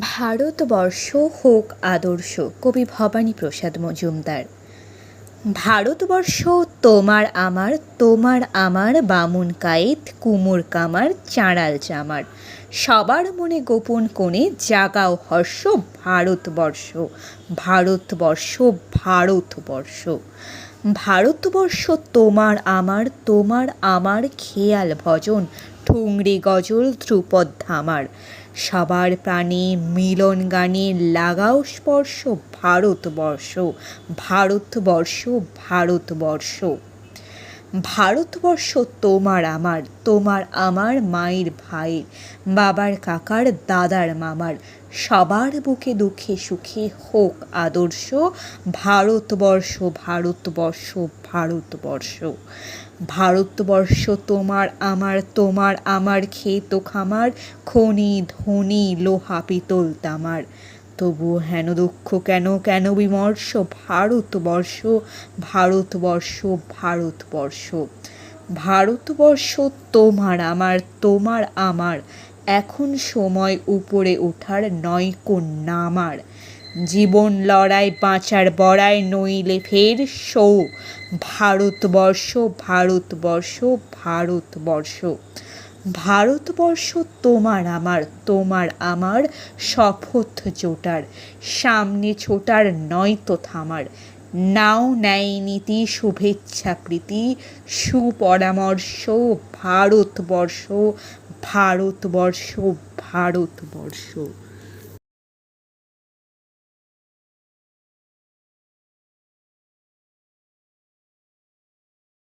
ভারতবর্ষ হোক আদর্শ, কবি ভবানী প্রসাদ মজুমদার। ভারতবর্ষ তোমার আমার তোমার আমার বামুন কায়েত, কুমোর কামার, চাঁড়াল চামার। সবার মনে গোপন কোণে জাগাও হর্ষ, ভারতবর্ষ ভারতবর্ষ ভারতবর্ষ। ভারতবর্ষ তোমার আমার তোমার আমার খেয়াল ভজন, ঠুংরি গজল ধ্রুপদ ধামার। সবার প্রাণে মিলন গানে লাগাও স্পর্শ ভারতবর্ষ ভারতবর্ষ ভারতবর্ষ। ভারতবর্ষ তোমার আমার তোমার আমার মায়ের ভাইয়ের, বাবার কাকার দাদার মামার। সবার বুকে দুঃখে সুখে হোক আদর্শ, ভারতবর্ষ ভারতবর্ষ ভারতবর্ষ। ভারতবর্ষ তোমার আমার তোমার আমার ক্ষেত খামার, খনি, ধনি, লোহা, পিতল তামার। তবুও হেন দুঃখ কেন কেন বিমর্ষ? ভারতবর্ষ ভারতবর্ষ ভারতবর্ষ। ভারতবর্ষ তোমার আমার তোমার আমার। এখন সময় উপরে ওঠার নয় নামার জীবন লড়াই, বাঁচার বড়াই নইলে ফের সৌ। ভারতবর্ষ ভারতবর্ষ ভারতবর্ষ। ভারতবর্ষ তোমার আমার তোমার আমার শপথ জোটার। সামনে ছোটার নয় তো থামার। নাও ন্যায় নীতি, শুভেচ্ছা প্রীতি, সুপরামর্শ, ভারতবর্ষ ভারতবর্ষ ভারতবর্ষ।